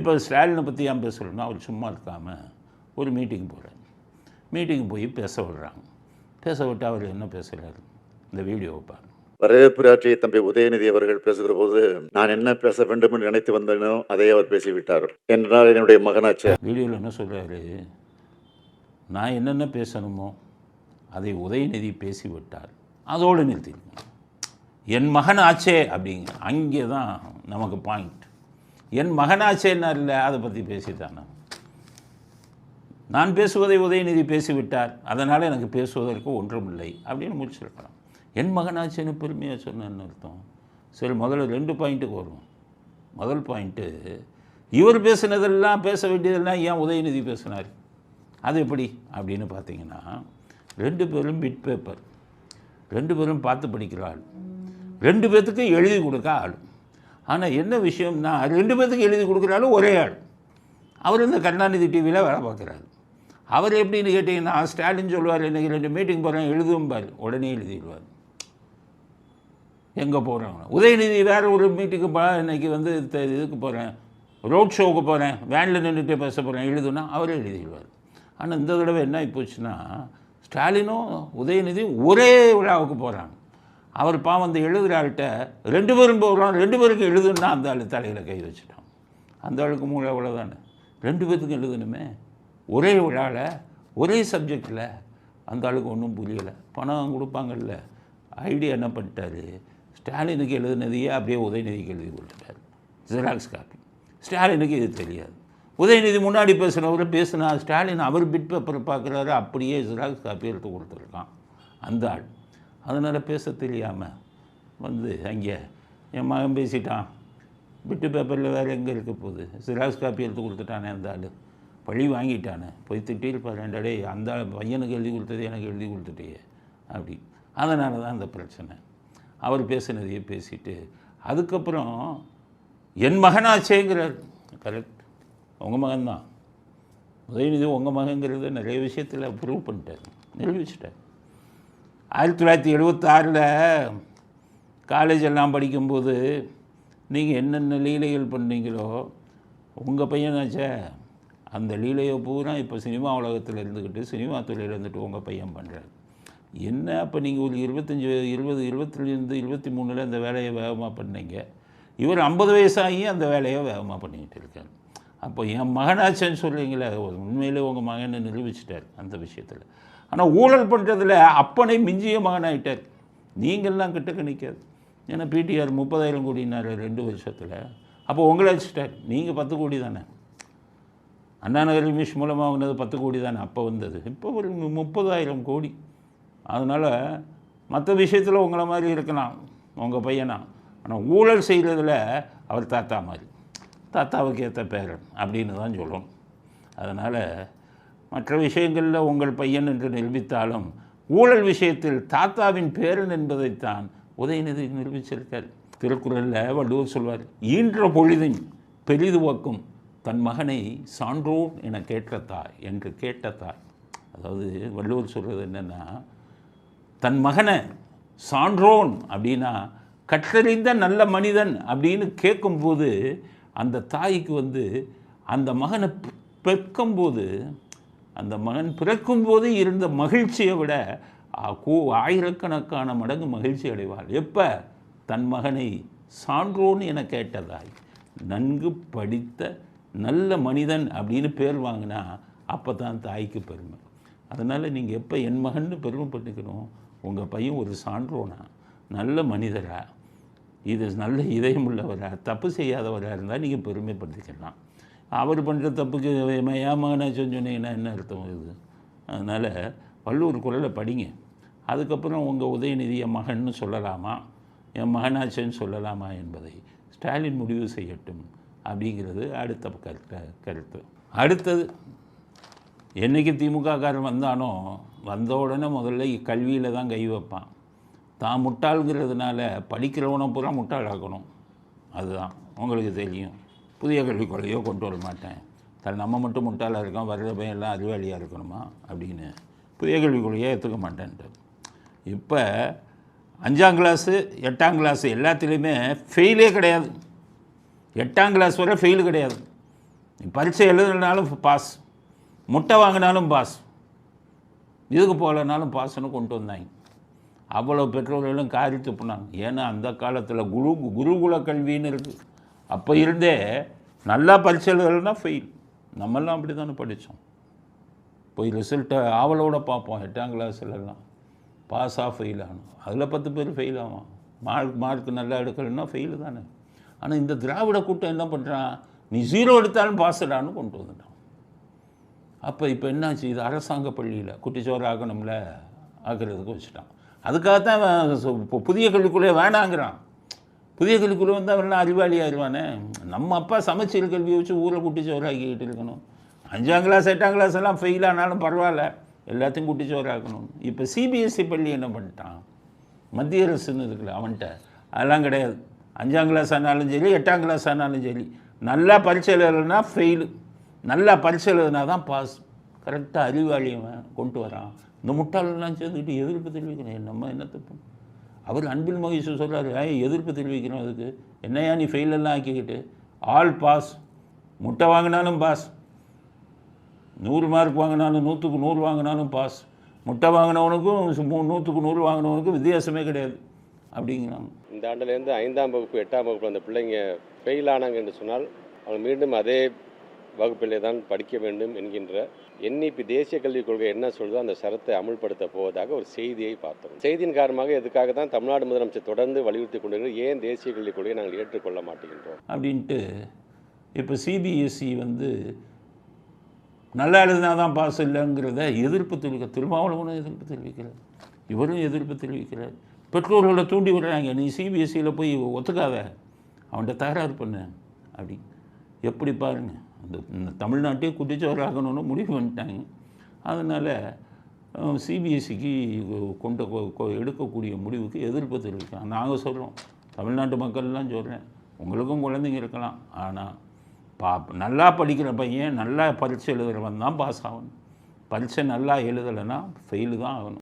இப்போ ஸ்டாலினை பற்றி ஏன் பேசுகிறோன்னா அவர் சும்மா இருக்காமல் ஒரு மீட்டிங் போகிறார் மீட்டிங் போய் பேச விடுறாங்க. பேச விட்டு அவர் என்ன பேசுகிறாரு இந்த வீடியோவை பாருங்க. வரவேற்புரையாற்றிய தம்பி உதயநிதி அவர்கள் பேசுகிற போது நான் என்ன பேச வேண்டும் என்று நினைத்து வந்தேனோ அதை அவர் பேசிவிட்டார் என்றால் என்னுடைய மகனாச்சே. வீடியோவில் என்ன சொல்கிறாரு நான் என்னென்ன பேசணுமோ அதை உதயநிதி பேசிவிட்டார். அதோடு நிறுத்திருக்கேன் என் மகன் ஆச்சே அப்படிங்க. அங்கே தான் நமக்கு பாயிண்ட் என் மகனாச்சேன்னா இல்லை? அதை பற்றி பேசித்தானே நான். பேசுவதை உதயநிதி பேசிவிட்டார். அதனால் எனக்கு பேசுவதற்கு ஒன்றும் இல்லை அப்படின்னு முடிச்சிருக்கலாம் என் மகனாச்சேன்னு பெருமையாக சொன்னேன்னு அர்த்தம்? சரி முதல்ல ரெண்டு பாயிண்ட்டுக்கு வரும் முதல் பாயிண்ட்டு இவர் பேசுனதெல்லாம் பேச வேண்டியதெல்லாம் ஏன் உதயநிதி பேசினார்? அது எப்படி? அப்படின்னு பார்த்தீங்கன்னா ரெண்டு பேரும் பிட் பேப்பர் ரெண்டு பேரும் பார்த்து படிக்கிற ஆள். ரெண்டு பேர்த்துக்கு எழுதி கொடுக்க ஆள். ஆனால் என்ன விஷயம்னா ரெண்டு பேர்த்துக்கு எழுதி கொடுக்குறாலும் ஒரே ஆள். அவர் இந்த கருணாநிதி டிவியில் வேலை பார்க்குறாரு. அவர் எப்படின்னு கேட்டிங்கன்னா ஸ்டாலின் சொல்லுவார் இன்றைக்கி ரெண்டு மீட்டிங் போகிறேன் எழுதும்பார் உடனே எழுதிடுவார். எங்கே போகிறாங்க உதயநிதி வேறு ஒரு மீட்டிங்கு போ இன்னைக்கு வந்து இதுக்கு போகிறேன் ரோட் ஷோவுக்கு போகிறேன் வேனில் நின்றுட்டே பேச போகிறேன் எழுதுனா அவரே எழுதிடுவார். ஆனால் இந்த தடவை என்ன ஆகி போச்சுன்னா ஸ்டாலினும் உதயநிதி ஒரே விழாவுக்கு போகிறாங்க அவர் பாவம் அந்த எழுதுகிற ஆள்கிட்ட ரெண்டு பேரும் போகிறோம் ரெண்டு பேருக்கும் எழுதுன்னா அந்த ஆள் தலையில் கை வச்சுட்டான். அந்த ஆளுக்கு மூளை அவ்வளோதானே ரெண்டு பேர்த்துக்கும் எழுதணுமே? ஒரே விழாவில் ஒரே சப்ஜெக்டில் அந்த ஆளுக்கு ஒன்றும் புரியலை. பணம் கொடுப்பாங்கல்ல. ஐடியா என்ன பண்ணிட்டாரு? ஸ்டாலினுக்கு எழுதுனதையே அப்படியே உதயநிதிக்கு எழுதி கொடுத்துட்டாரு. ஜெராக்ஸ் காப்பி ஸ்டாலினுக்கு இது தெரியாது. உதயநிதி முன்னாடி பேசுனவர் பேசுனா ஸ்டாலின் அவர் பிட் பேப்பர் பார்க்குறாரு அப்படியே ஜெராக்ஸ் காப்பி எடுத்து கொடுத்துருக்கான். அந்த ஆள். அதனால் பேச தெரியாமல் வந்து அங்கே என் மகன் பேசிட்டான். பிட்டு பேப்பரில் வேறு எங்கே இருக்க போகுது? சிராஸ் காப்பி எடுத்து கொடுத்துட்டானே அந்த ஆள். பழி வாங்கிட்டானே. போய் திட்டிருப்பார் டே அந்த பையனுக்கு எழுதி கொடுத்தது எனக்கு எழுதி கொடுத்துட்டியே அப்படி. அதனால தான் அந்த பிரச்சனை. அவர் பேசினதையே பேசிட்டு அதுக்கப்புறம் என் மகனாச்சேங்கிறார். கரெக்ட் உங்கள் மகன்தான். உதயநிதி உங்கள் மகங்கிறத நிறைய விஷயத்தில் ப்ரூவ் பண்ணிட்டார். நிரூபிச்சிட்டார். ஆயிரத்தி தொள்ளாயிரத்தி எழுபத்தாறில் காலேஜ் எல்லாம் படிக்கும்போது நீங்கள் என்னென்ன லீலைகள் பண்ணீங்களோ உங்கள் பையன் ஆச்சே அந்த லீலையை பூரா இப்போ சினிமா உலகத்தில் இருந்துக்கிட்டு சினிமா துறையில் இருந்துட்டு உங்கள் பையன் பண்ணுறாரு என்ன அப்போ நீங்கள் ஒரு இருபத்தஞ்சி இருபது இருபத்திலேருந்து இருபத்தி மூணில் அந்த வேலையை வேகமாக பண்ணீங்க? இவர் ஐம்பது வயசாகி அந்த வேலையை வேகமாக பண்ணிக்கிட்டு இருக்கார். அப்போ என் மகனாச்சேன்னு சொல்கிறீங்களே உண்மையிலே உங்கள் மகனை நிரூபிச்சிட்டார் அந்த விஷயத்தில். ஆனால் ஊழல் பண்ணுறதுல அப்பனை மிஞ்சிய மகனாயிட்டார். நீங்கள்லாம் கிட்டக்க நிற்காது ஏன்னா பிடிஆர் முப்பதாயிரம் கோடினார் ரெண்டு வருஷத்தில். அப்போ உங்களை வச்சுட்டார் நீங்கள் பத்து கோடி தானே. அண்ணா நகர் மூலமாக வாங்கினது பத்து கோடி தானே அப்போ வந்தது. இப்போ ஒரு முப்பதாயிரம் கோடி. அதனால் மற்ற விஷயத்தில் உங்களை மாதிரி இருக்கலாம் உங்கள் பையனா. ஆனால் ஊழல் செய்கிறதுல அவர் தாத்தா மாதிரி. தாத்தாவுக்கு ஏற்ற பேரன் அப்படின்னு தான் சொல்லணும். அதனால் மற்ற விஷயங்களில் உங்கள் பையன் என்று நிரூபித்தாலும் ஊழல் விஷயத்தில் தாத்தாவின் பேரன் என்பதைத்தான் உதயநிதி நிரூபிச்சிருக்கார். திருக்குறளில் வள்ளுவர் சொல்வார் ஈன்ற பொழுதின் பெரிதுவக்கும் தன் மகனை சான்றோன் என கேட்ட தாய் என்று கேட்ட தாய். அதாவது வள்ளுவர் சொல்கிறது என்னென்னா தன் மகனை சான்றோன் அப்படின்னா கற்றறிந்த நல்ல மனிதன் அப்படின்னு கேட்கும்போது அந்த தாய்க்கு வந்து அந்த மகனை பெற்கும்போது அந்த மகன் பிறக்கும்போது இருந்த மகிழ்ச்சியை விட கூ ஆயிரக்கணக்கான மடங்கு மகிழ்ச்சி அடைவாள் எப்போ? தன் மகனை சான்றோன் என கேட்டதாய். நன்கு படித்த நல்ல மனிதன் அப்படின்னு பேர் வாங்கினா அப்போ தான் தாய்க்கு பெருமை. அதனால் நீங்கள் எப்போ என் மகன்னு பெருமைப்பட்டுக்கணும்? உங்கள் பையன் ஒரு சான்றோனா? நல்ல மனிதரா? இது நல்ல இதயம் உள்ளவராக தப்பு செய்யாதவராக இருந்தால் நீங்கள் பெருமைப்படுத்திக்கலாம் அவர் பண்ணுற தப்புக்கு ஏமானாச்சும் சொன்னீங்கன்னா என்ன அர்த்தம் இது? அதனால் வள்ளுவர் குரலை படிங்க. அதுக்கப்புறம் உங்கள் உதயநிதி என் மகன்னு சொல்லலாமா? என் மகனாச்சன் சொல்லலாமா என்பதை ஸ்டாலின் முடிவு செய்யட்டும் அப்படிங்கிறது அடுத்த கருத்து கருத்து. அடுத்தது என்னைக்கு திமுககாரன் வந்தானோ வந்த உடனே முதல்ல கல்வியில் தான் கை வைப்பான். தான் முட்டாளுங்கிறதுனால படிக்கிறவனை பூரா முட்டாளாக்கணும். அதுதான் உங்களுக்கு தெரியும். புதிய கல்விக் கொள்கையோ கொண்டு வர மாட்டேன். தன் நம்ம மட்டும் முட்டாளாக இருக்கோம் வர்ற பையன் எல்லாம் அறிவாளியாக இருக்கணுமா? அப்படின்னு புதிய கல்விக் கொள்கையை ஏற்றுக்க மாட்டேன்ட்டு. இப்போ அஞ்சாம் கிளாஸு எட்டாம் கிளாஸு எல்லாத்துலேயுமே ஃபெயிலே கிடையாது. எட்டாம் கிளாஸ் வரை ஃபெயில் கிடையாது. நீ பரீட்சை எழுதுனாலும் பாஸ் முட்டை வாங்கினாலும் பாஸ் இதுக்கு போகலனாலும் பாஸ்ன்னு கொண்டு வந்தாங்க அவ்வளோ பெற்றோர்களும் காரி துப்புனாங்க ஏன்னா அந்த காலத்தில் குரு குருகுல கல்வின்னு இருக்குது அப்போ இருந்தே நல்லா பரீட்சை ஃபெயில் நம்மெல்லாம் அப்படி தானே படித்தோம் போய் ரிசல்ட்டை ஆவலோட பார்ப்போம் எட்டாம் கிளாஸ்லலாம் பாஸ் ஆஃப் ஃபெயில் ஆகணும் அதில் பத்து பேர் ஃபெயில் ஆகும் மார்க் மார்க் நல்லா எடுக்கலைன்னா ஃபெயிலு தானே. ஆனால் இந்த திராவிட கூட்டம் என்ன பண்ணுறான் நீ ஜீரோ எடுத்தாலும் பாஸ்டான்னு கொண்டு வந்துட்டான். அப்போ இப்போ என்னாச்சு? இது அரசாங்க பள்ளியில் குட்டிச்சோறு ஆகணும்ல ஆக்கிறதுக்கு வச்சுட்டான். அதுக்காக தான் இப்போ புதிய கல்விக்குள்ளே வேணாங்கிறான். புதிய கல்விக்குள்ளே வந்து அவரெல்லாம் அறிவாளி நம்ம அப்பா சமச்சீர் கல்வியை வச்சு ஊரை கூட்டி சோறாக்கிக்கிட்டு இருக்கணும். அஞ்சாம் கிளாஸ் எட்டாம் கிளாஸ் எல்லாம் ஃபெயில் ஆனாலும் பரவாயில்ல. எல்லாத்தையும் கூட்டி ஆக்கணும் இப்போ சிபிஎஸ்சி பள்ளி என்ன பண்ணிட்டான்? மத்திய அரசுன்னு இருக்குல்ல அவன்கிட்ட. அதெல்லாம் கிடையாது. அஞ்சாம் கிளாஸ் ஆனாலும் சரி எட்டாம் கிளாஸ் ஆனாலும் சரி. நல்லா பரீட்சை எழுதுனா ஃபெயிலு நல்லா பரீட்சை எழுதுனா தான் பாஸ் கரெக்டாக அறிவாளி அவன் கொண்டு வரான். இந்த முட்டாளெல்லாம் சேர்ந்துக்கிட்டு எதிர்ப்பு தெரிவிக்கணும். நம்ம என்ன தப்பு? அவர் அன்பில் மகேஷ் சொல்கிறாரு ஏன் எதிர்ப்பு தெரிவிக்கணும் அதுக்கு. என்னையா நீ ஃபெயிலெல்லாம் ஆக்கிக்கிட்டு? ஆல் பாஸ் முட்டை வாங்கினாலும் பாஸ் நூறு மார்க் வாங்கினாலும் நூற்றுக்கு நூறு வாங்கினாலும் பாஸ் முட்டை வாங்கினவனுக்கும் மூ- நூற்றுக்கு நூறு வாங்கினவனுக்கும் வித்தியாசமே கிடையாது. அப்படிங்கிறாங்க. இந்த ஆண்டுலேருந்து ஐந்தாம் வகுப்பு எட்டாம் வகுப்பு அந்த பிள்ளைங்க ஃபெயில் ஆனாங்க என்று சொன்னால் அவங்க மீண்டும் அதே வகுப்பிலே தான் படிக்க வேண்டும் என்கின்ற என்இபி தேசிய கல்விக் கொள்கை என்ன சொல்லுதோ அந்த சரத்தை அமுல்படுத்த போவதாக ஒரு செய்தியை பார்த்தோம். செய்தியின் காரணமாக எதுக்காக தான் தமிழ்நாடு முதலமைச்சர் தொடர்ந்து வலியுறுத்தி கொண்டிருக்கிற ஏன் தேசிய கல்விக் கொள்கையை நாங்கள் ஏற்றுக்கொள்ள மாட்டேங்கின்றோம் அப்படின்ட்டு இப்போ சிபிஎஸ்சி வந்து நல்லா எழுதினா தான் பாஸ் இல்லைங்கிறத எதிர்ப்பு தெரிவிக்க திருமாவளவனும் எதிர்ப்பு தெரிவிக்கிறார். இவரும் எதிர்ப்பு தெரிவிக்கிறார். பெற்றோர்களை தூண்டி விடுறாங்க. நீ சிபிஎஸ்சியில் போய் ஒத்துக்காத. அவன்கிட்ட தகராறு பண்ணு. அப்படி. எப்படி பாருங்கள் அந்த இந்த தமிழ்நாட்டையே குட்டிச்சோறாகணும்னு முடிவு பண்ணிட்டாங்க. அதனால் சிபிஎஸ்சிக்கு கொண்ட கொ- எடுக்கக்கூடிய முடிவுக்கு எதிர்ப்பு தெரிவிக்கலாம். நாங்கள் சொல்கிறோம் தமிழ்நாட்டு மக்கள்லாம் சொல்கிறேன் உங்களுக்கும் குழந்தைங்க இருக்கலாம். ஆனால் பா நல்லா படிக்கிற பையன் நல்லா பரீட்சை எழுதுகிறவன் தான் பாஸ் ஆகணும். பரீட்சை நல்லா எழுதலைன்னா ஃபெயிலு தான் ஆகணும்.